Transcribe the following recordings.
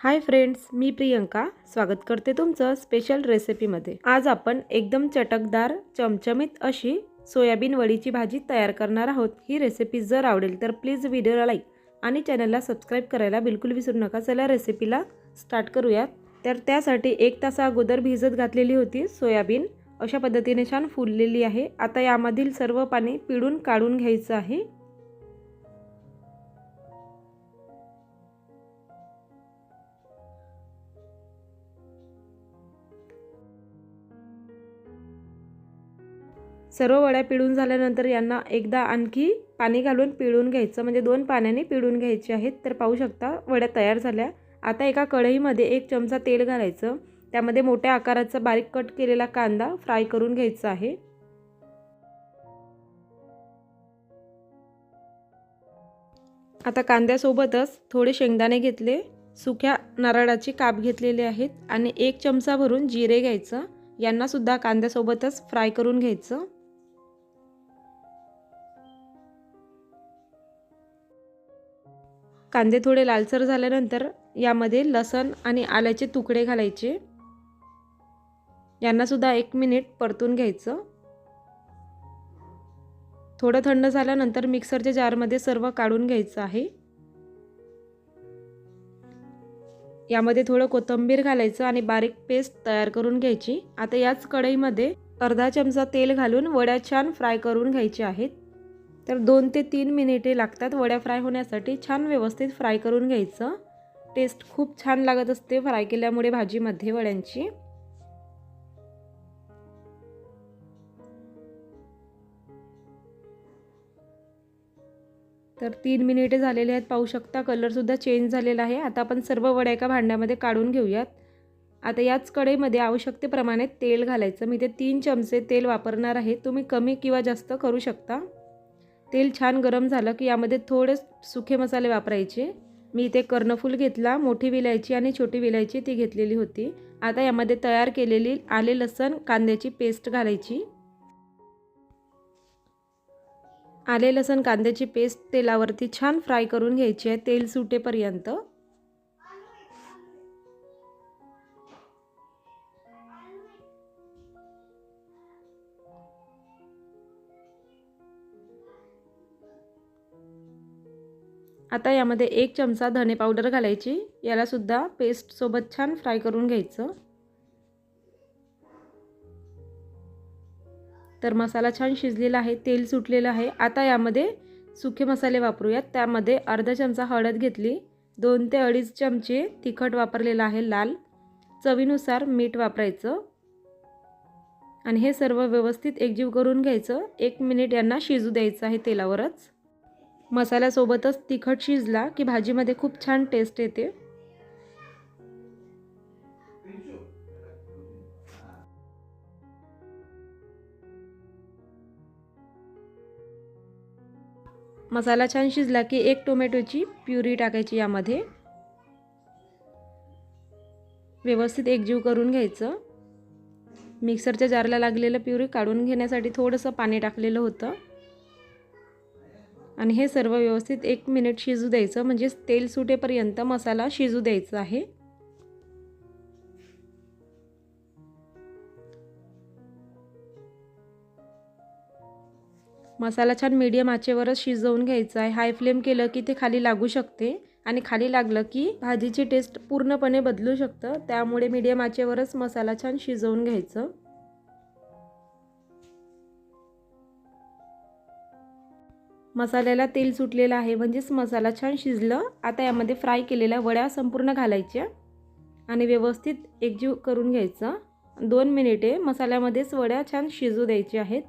Hi friends मी प्रियंका. स्वागत करते तुमचं स्पेशल रेसिपीमध्ये आज आपण एकदम चटकदार चमचमीत अशी सोयाबीन वडीची भाजी तयार करणार आहोत. ही रेसिपी जर आवडेल तर प्लीज व्हिडिओला लाईक आणि चॅनलला सबस्क्राईब करायला बिलकुल विसरू नका. चला रेसिपीला स्टार्ट करूयात. तर त्यासाठी एक तासा अगोदर भिजत घातलेली होती सोयाबीन. अशा पद्धतीने छान फुललेली आहे. आता यामधील सर्व पाणी पिळून काढून घ्यायचं आहे. सर्व वड्या पिळून झाल्यानंतर यांना एकदा आणखी पाणी घालून पिळून घ्यायचं. म्हणजे दोन पाण्याने पिळून घ्यायचे आहेत. तर पाहू शकता वड्या तयार झाल्या. आता एका कढईमध्ये एक चमचा तेल घालायचं. त्यामध्ये मोठ्या आकाराचा बारीक कट केलेला कांदा फ्राय करून घ्यायचा आहे. आता कांद्यासोबतच थोडे शेंगदाणे घेतले. सुक्या नारळाची काप घेतलेले आहेत. आणि एक चमचा भरून जिरे घ्यायचं. यांनासुद्धा कांद्यासोबतच फ्राय करून घ्यायचं. कांदे थोडे लालसर झाल्यानंतर यामध्ये लसण आणि आल्याचे तुकडे घालायचे. यांनासुद्धा एक मिनिट परतून घ्यायचं. थोडं थंड झाल्यानंतर मिक्सरच्या जारमध्ये सर्व काढून घ्यायचं आहे. यामध्ये थोडं कोथिंबीर घालायचं आणि बारीक पेस्ट तयार करून घ्यायची. आता याच कढईमध्ये अर्धा चमचा तेल घालून वड्या छान फ्राय करून घ्यायच्या आहेत. तर दोन ते तीन मिनिटे लागतात वड्या फ्राय होण्यासाठी. छान व्यवस्थित फ्राय करून घ्यायचं. टेस्ट खूप छान लागत असते फ्राय केल्यामुळे भाजीमध्ये वड्यांची. तर तीन मिनिटे झालेले आहेत. पाहू शकता कलरसुद्धा चेंज झालेला आहे. आता आपण सर्व वड्या एका भांड्यामध्ये काढून घेऊयात. आता याच कढईमध्ये आवश्यकतेप्रमाणे तेल घालायचं. मी ते तीन चमचे तेल वापरणार आहे. तुम्ही कमी किंवा जास्त करू शकता. तेल छान गरम झालं की यामध्ये थोडे सुखे मसाले वापरायचे. मी इथे कर्णफूल घेतला मोठी विलायची आणि छोटी विलायची ती घेतलेली होती. आता यामध्ये तयार केलेली आले लसण कांद्याची पेस्ट घालायची. आले लसण कांद्याची पेस्ट तेलावरती छान फ्राय करून घ्यायची आहे तेल सुटेपर्यंत. आता यामध्ये एक चमचा धने पावडर घालायची. यालासुद्धा पेस्टसोबत छान फ्राय करून घ्यायचं. तर मसाला छान शिजलेला आहे तेल सुटलेलं आहे. आता यामध्ये सुखे मसाले वापरूयात. त्यामध्ये अर्धा चमचा हळद घेतली. दोन ते अडीच चमचे तिखट वापरलेलं आहे लाल. चवीनुसार मीठ वापरायचं. आणि हे सर्व व्यवस्थित एकजीव करून घ्यायचं. एक मिनिट यांना शिजू द्यायचं आहे तेलावरच. मसाल्यासोबतच तिखट शिजला की भाजीमध्ये खूप छान टेस्ट येते. मसाला छान शिजला की एक टोमॅटोची प्युरी टाकायची यामध्ये. व्यवस्थित एकजीव करून घ्यायचं. मिक्सरच्या जारला लागलेलं प्युरी काढून घेण्यासाठी थोडंसं पाणी टाकलेलं होतं. आणि हे सर्व व्यवस्थित एक मिनिट शिजू द्यायचं म्हणजे तेल सुटेपर्यंत मसाला शिजू द्यायचा आहे. मसाला छान मीडियम आचेवरच शिजवून घ्यायचा आहे. हाय फ्लेम केलं की ते खाली लागू शकते आणि खाली लागलं की भाजीची टेस्ट पूर्णपणे बदलू शकतं. त्यामुळे मीडियम आचेवरच मसाला छान शिजवून घ्यायचं. मसाल्याला तेल सुटलेलं आहे. म्हणजेच मसाला छान शिजलं. आता यामध्ये फ्राय केलेल्या वड्या संपूर्ण घालायच्या. आणि व्यवस्थित एकजीव करून घ्यायचं. दोन मिनिटे मसाल्यामध्येच वड्या छान शिजू द्यायच्या आहेत.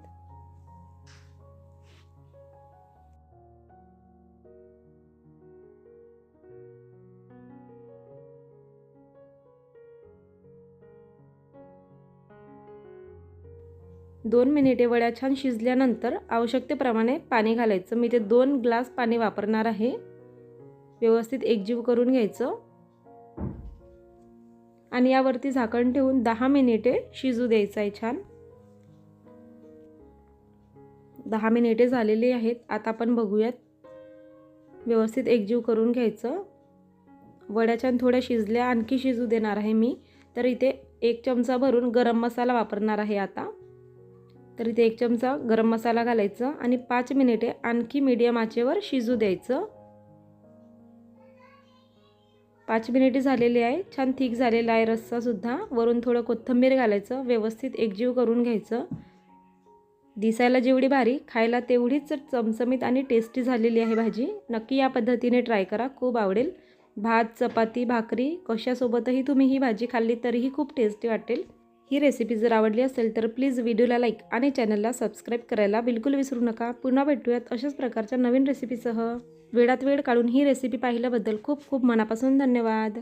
दोन मिनिटे वड्या छान शिजल्यानंतर आवश्यकतेप्रमाणे पाणी घालायचं. मी ते दोन ग्लास पाणी वापरणार आहे. व्यवस्थित एकजीव करून घ्यायचं. आणि यावरती झाकण ठेवून दहा मिनिटे शिजू द्यायचं आहे छान. दहा मिनिटे झालेली आहेत. आता आपण बघूयात. व्यवस्थित एकजीव करून घ्यायचं. वड्या छान थोड्या शिजल्या आणखी शिजू देणार आहे मी. तर इथे एक चमचा भरून गरम मसाला वापरणार आहे आता. तर इथे एक चमचा गरम मसाला घालायचं आणि पाच मिनिटे आणखी मीडियम आचेवर शिजू द्यायचं. पाच मिनिटे झालेली आहे. छान थिक झालेला आहे रस्सासुद्धा वरून थोडं कोथिंबीर घालायचं. व्यवस्थित एकजीव करून घ्यायचं. दिसायला जेवढी भारी खायला तेवढीच चमचमीत आणि टेस्टी झालेली आहे भाजी. नक्की या पद्धतीने ट्राय करा. खूप आवडेल. भात चपाती भाकरी कशासोबतही तुम्ही ही भाजी खाल्ली तरीही खूप टेस्टी वाटेल. ही रेसिपी जर आवडली असेल तर प्लीज व्हिडिओला लाईक आणि चॅनलला सबस्क्राईब करायला बिलकुल विसरू नका. पुन्हा भेटूयात अशाच प्रकारच्या नवीन रेसिपीसह वेळात वेळ काढून ही रेसिपी पाहिल्याबद्दल खूप खूप मनापासून धन्यवाद.